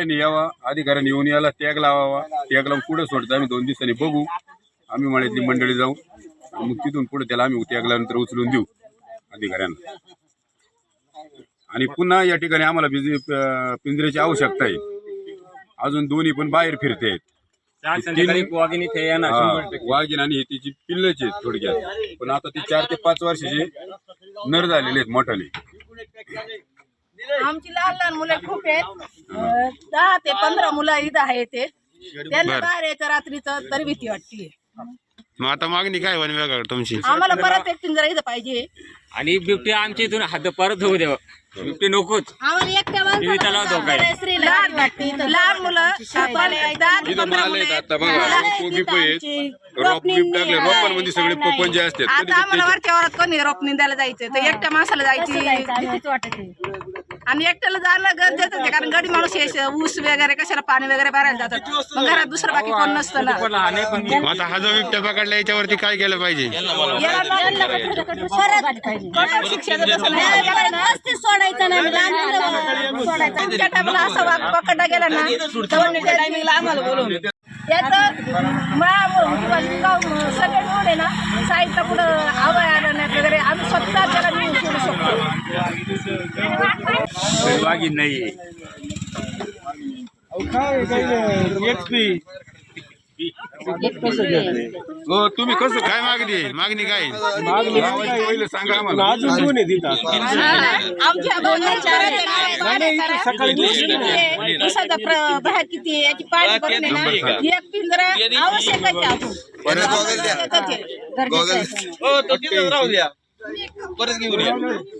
अधिकाऱ्यांनी यावा अधिकाऱ्यांनी येऊन याला टॅग लावावा. टॅग लावून पुढे सोडतो. आम्ही दोन दिवसांनी बघू. आम्ही मळ्यातली मंडळी जाऊ. आणि मग तिथून पुढे त्याला आम्ही टॅग लावल्यानंतर उचलून देऊ अधिकाऱ्यांना. आणि पुन्हा या ठिकाणी आम्हाला पिंजऱ्याची आवश्यकता आहे. अजून दोन्ही पण बाहेर फिरते वाघीण आणि हे तिची पिल्लच आहेत थोडक्यात. पण आता ती चार ते पाच वर्षाचे नर झालेले आहेत मोठाले. आमची लहान लहान मुलं खूप आहेत. दहा ते पंधरा मुलं इथं आहेत ते. त्यांना बाहेर यायचं रात्रीचं तरी भीती वाटते मग आता मागणी काय वन वेगळं तुमची? आम्हाला परत एक पिंजरा इथं पाहिजे. आणि बिबटे आमच्या इथून हात परत होऊ द्यावं बिबटे नकोच. आम्हाला एकट्या जीविताला धोका आहे. माणसाला लहान वाटते लहान मुलं पण दहा ते इथं पंधरा माल मुलं आहेत आहेत. आता बघा मुलं रोप आहेत बिप आहेत. आमची. रोप रोपणी बिप टाकले नाही. रोपांमध्ये सगळे असतात. आता आम्हाला वरच्या वरात कोणी रोप निंदायला जायचं तर एकट्या माणसाला जायची. भीतीच वाटते आणि एकट्याला जाणं गरजेचं आहे कारण गडी माणूस हे ऊस वगैरे कशाला पाणी वगैरे भरायला जातात. मग घरात दुसरं बाकी कोण नसतं ना. पण हा आता हा जो बिबट्या पकडला याच्यावरती काय केलं पाहिजे? कठोर. सोडायचं नाही लहान मुलं सोडायचं. आमच्या टायमाला असं वाघ पकडला गेला ना टायमिंगला आम्हाला याचं सगळे आहे ना साईडला कुठं आवाय आलं नाही वगैरे आम्ही स्वतः त्याला नेऊन सोडू शकतो. वाघीण नाही हो। तुम्ही कसं काय मागणी आहे? मागणी काय आहे? लावायचं पहिलं सांगा आम्हाला आमच्या दोघांच्या उसाचा प्र- बाहेर किती आहे, याची पाणी भरून आहे ना. एक पिंजरा आवश्यक आहे अजून. त्याच्यात आहे. हे आंघोळ करून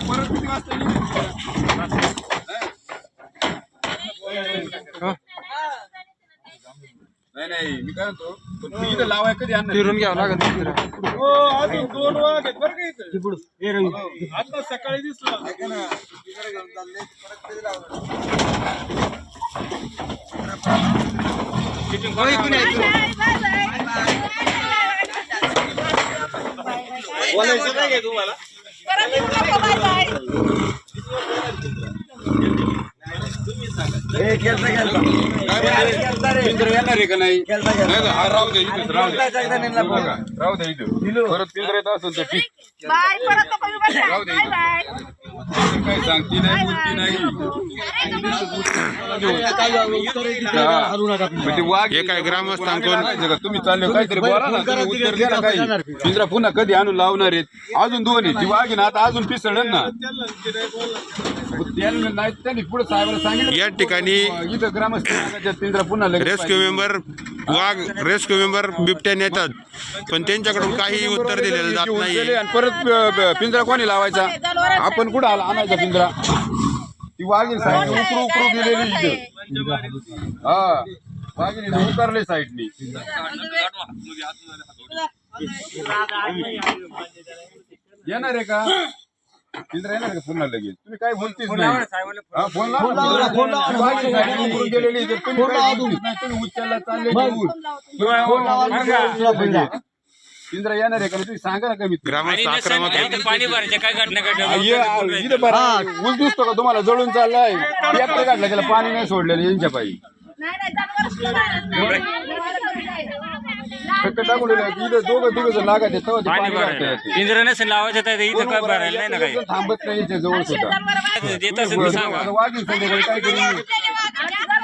परत किती वाजता येईल? नाही नाही मी काय म्हणतो पण तू इथं लावाय कधी आणणार? फिरून घ्यावं लागत आता सकाळी दिसला. परत येऊ नको, बाय बाय. हे पिंजरा येणार आहे का नाही? खेळता खेळता. नाही का? हा, राहू दे इथेच राहू दे. उचलायचा एकदा नेमला का? राहू दे इथं. परत पिंजरा येत असेल तर ठीक. बाय परत नको येऊ बरं का? राहू दे बाय इथं. बाय. काही सांगती नाही बोलती नाही हा. वाघ हे काय ग्रामस्थांकडून-? तुम्ही चालले काहीतरी बोला ना तुम्ही उत्तर द्या ना काही पिंजरा पुन्हा कधी आणून लावणार आहेत अजून दोन आहे ती वाघ ना आता अजून पिसळण ना नाही त्यांनी पुढे साहेबाला सांगितलं या ठिकाणी इथं ग्रामस्थ पिंजरा पुन्हा रेस्क्यू. मेंबर वाघ रेस्क्यू मेंबर बिबट्या नेतात पण त्यांच्याकडून काही उत्तर दिलेलं जात नाही आणि परत पिंजरा कोणी लावायचा आपण कुठं आला आणायचा पिंजरा. ती वाघीण साईड उकरू उकरू गेलेली इथं. हा. वाघीण उतरले साईडनी. येणार आहे का? पिंजरा येणार का पुन्हा लगेच? तुम्ही काय बोलतीच नाही. हा, फोन लावा. ती वाघीण साईडने गेलेली इथं. तुम्ही काय बोलतीच नाही. तुम्ही उचलला चालले. पिंजरा येणार आहे का नाही? तुम्ही सांगा ना कमीत कमी. ग्रामस्थ आक्रमक आणि आहेत. इथं पाणी भरायचं काय घटना आ, घडली ये, इथं बरं. ऊस दिसतो का? तुम्हाला जळून चाललाय. ट्रॅक्टर काढला त्याला पाणी नाही सोडलेलं यांच्या पायी. नाही नाही जनावरच नाही. फक्त टाकून दिलं. इथं दोघं दोघं जण लागायचे तेव्हा ते पाणी पाणी भरायला. भरतं. पिंजरा नसेल लावायचं तर इथं काय भरायला नाही ना काही? थांबत नाही इथे जवळ सुद्धा. देत असेल तर सांगा. आता वाघीण संध्याकाळी काय करू?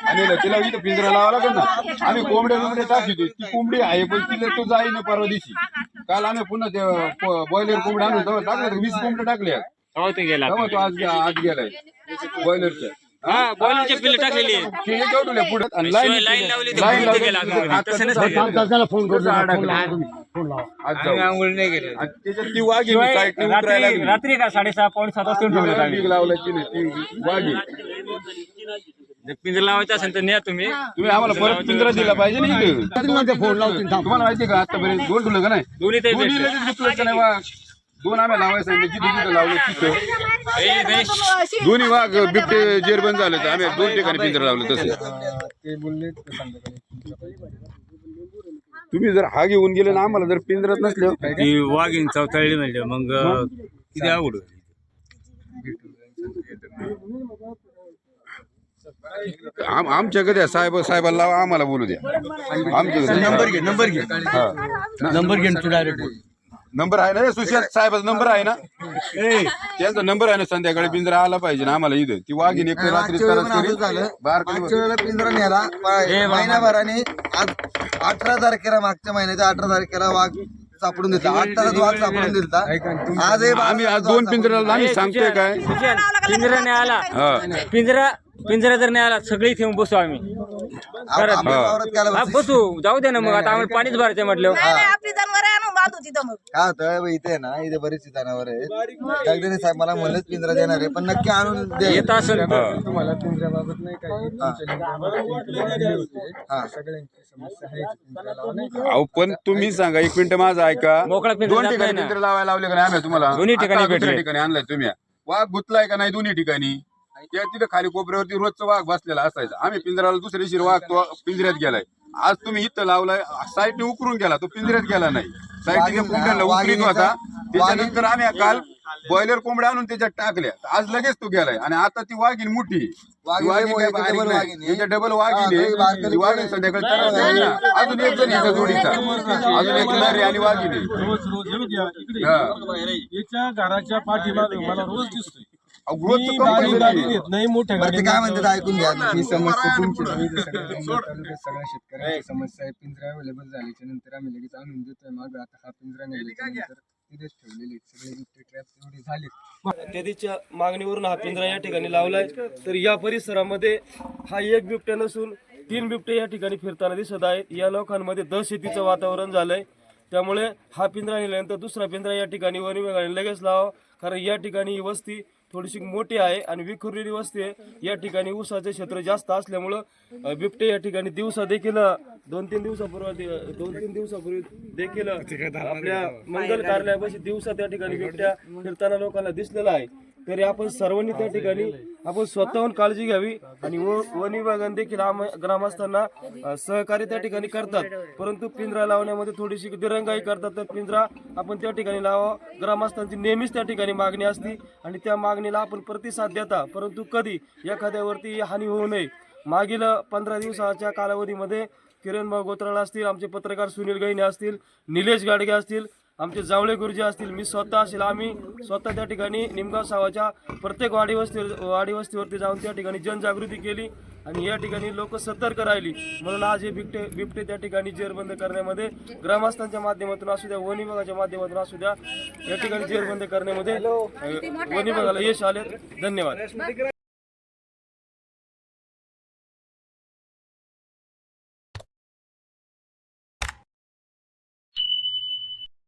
आणि ना तिला इथं पिंजरा लावा लागेल ना. आम्ही कोंबड्या बिंबड्या टाकतो ती कोंबडी आहे पण तिला तो जाई ना परवा दिवशी. काल आम्ही पुन्हा ते बॉयलर कोंबड्या आणून तेव्हा टाकलं वीस कोंबड्या टाकल्या. ते गेला. तेव्हा तो आज आज गेलाय. बॉयलरच्या हा? बॉलरची पिल्ल टाकलेली आहे केळी केवढुल्या पुढे आणि शिवाय लाईन लाईन लावली तर लाईन भरून ते गेला गेलं. त्याच्यात वाघी रात्री का साडेसहा पावणे सात वाजता ठेवलं तिला आम्ही. पीक लावलं की नाही ती वाघी. जर पिंजरा लावायचं असेल तर न्या तुम्ही. तुम्ही आम्हाला परत पिंजरा दिला पाहिजे ना इथं. फोन लावतील. तुम्हाला माहिती का आतापर्यंत दोन ठुलं का नाही? दोन्ही ते दोन्ही भेटले. लगेच घेतलं का नाही वाघ दोन आम्ही लावायचं सांगितलं जिथे जिथे लावलं तिथं. ए, गणेश. दोन्ही वाघ बिबटे जेरबंद झाले तर आम्ही दोन ठिकाणी पिंजरा लावलं तसं. तुम्ही जर हा घेऊन गेले ना आम्हाला जर पिंजरात नसले. ती वाघीन चौथळली म्हणजे मग किती होईल. आम- आमच्या कधी साहेब साहेबाला लावा आम्हाला बोलू द्या. आमच्या नंबर घे नंबर घे. नंबर घे तू डायरेक्ट नंबर आहे ना सुशांत साहेबाचा नंबर आहे ना? त्यांचा नंबर आहे ना संध्याकाळी पिंजरा आला पाहिजे ना आम्हाला इथं. ती वाघीन एक रात्री पिंजरा नेला महिनाभराने आज अठरा तारखेला मागच्या महिन्याच्या अठरा तारखेला वाघ सापडून दिलता आठ तासात वाघ सापडून दिलता आज आम्ही आज दोन आम्ही सांगतोय काय? पिंजरा नाही आला पिंजरा पिंजरा जर नाही आला सगळी इथे येऊन बसू आम्ही. वावरात काय हा, बसू. जाऊ दे ना मग आता आम्हाला पाणीच भरायचं म्हटलं. नाही नाही आपली जनावर आणून बांधू तिथं मग. काय होतं बघ, इथे ना इथे बरीचशी जनावर आहेत. साहेब मला म्हणलेच पिंजरा देणार आहे पण नक्की आणून दे येत असेल. तुम्हाला पिंजऱ्याबाबत नाही काही. तुमच्या लिंगामध्ये होते. हा. सगळ्यांची समस्या आहे. पिंजरा लावा नाही का? अहो पण तुम्ही सांगा एक मिनिट माझं ऐका. मोकळा पिंजरा दोन जात ठिकाणी नाही ना. पिंजरा लावायला लावले का नाही आम्ही तुम्हाला? दोन्ही ठिकाणी आता दुसऱ्या भेटले. ठिकाणी आणलाय तुम्ही. वाघ गुतलाय का नाही दोन्ही ठिकाणी? त्या तिथं खाली कोपऱ्यावरती रोजचा वाघ बसलेला असायचा. आम्ही पिंजराला दुसऱ्या दिवशी वाघ तो पिंजऱ्यात गेलाय. आज तुम्ही इथं लावलाय साईडने उकरून गेला तो पिंजऱ्यात गेला नाही. साईडने कोंबड्याला उकरीत होता. त्याच्यानंतर आम्ही काल बॉयलर कोंबड्या आणून त्याच्यात टाकल्या. आज लगेच तो गेलाय. आणि आता ती वाघीन मोठी डबल ती वाघीण संध्याकाळी अजून एक जण याचा जोडीचा. अजून एक नर आणि आहे. रोज रोज. याच्या घराच्या पाठीमागे मला रोज दिसतोय. मी बारीक गाडी नाही मोठ्या गाडी काय म्हणतात ऐकून घ्या. ही समस्या तुमची नाही, इथं सगळ्या जुन्नर तालुक्यात सगळ्या शेतकऱ्यांची समस्या आहे. पिंजरा अवेलेबल झाल्याच्यानंतर आम्ही लगेच आणून देतोय. माग आता हा पिंजरा नेल्याच्या नंतर तिथेच ठेवलेले आहेत. सगळे बिबटे ट्रॅप एवढे झाले त्याच्या मागणीवरून हा पिंजरा या ठिकाणी लावलाय. तर या परिसरामध्ये हा एक बिबट्या नसून तीन बिबटे या ठिकाणी फिरताना दिसत आहेत. या लोकांमध्ये दहशतीचं वातावरण झालंय. त्यामुळे हा पिंजरा नेल्यानंतर दुसरा पिंजरा या ठिकाणी वन विभागाने लगेच लावा. कारण या ठिकाणी ही वस्ती थोडीशी मोठी आहे आणि विखुरलेली वस्ती आहे. या ठिकाणी ऊसाचे क्षेत्र जास्त असल्यामुळं बिबटे या ठिकाणी दिवसा देखील दोन तीन दिवसापूर्वी दोन तीन दिवसापूर्वी देखील आपल्या मंगल कार्यालयापाशी दिवसा त्या ठिकाणी बिबट्या फिरताना लोकांना दिसलेला आहे. तरी आपण सर्वांनी त्या ठिकाणी आपण स्वतःहून काळजी घ्यावी आणि व- वन विभागाने देखील आम- ग्रामस्थांना सहकार्य त्या ठिकाणी करतात. परंतु पिंजरा लावण्यामध्ये थोडीशी दिरंगाई करतात तर पिंजरा आपण त्या ठिकाणी लावा. ग्रामस्थांची नेहमीच त्या ठिकाणी मागणी असती आणि त्या मागणीला आपण प्रतिसाद देता. परंतु कधी एखाद्यावरती हानी होऊ नये. मागील पंधरा दिवसाच्या कालावधीमध्ये किरण भाऊ गोत्राला असतील आमचे पत्रकार सुनील गैने असतील निलेश गाडगे असतील आमचे जावळे गुरुजी असतील मी स्वतः असेल. आम्ही स्वतः त्या ठिकाणी निमगाव सावाच्या प्रत्येक वाडी वस्ती वाडी वस्तीवरती जाऊन त्या ठिकाणी जनजागृती केली आणि या ठिकाणी लोक सतर्क राहिली. म्हणून आज हे बिबटे बिबटे त्या ठिकाणी जेरबंद करण्यामध्ये ग्रामस्थांच्या माध्यमातून असू द्या वन विभागाच्या माध्यमातून असू द्या या ठिकाणी जेरबंद करण्यामध्ये वन विभागाला यश आले धन्यवाद.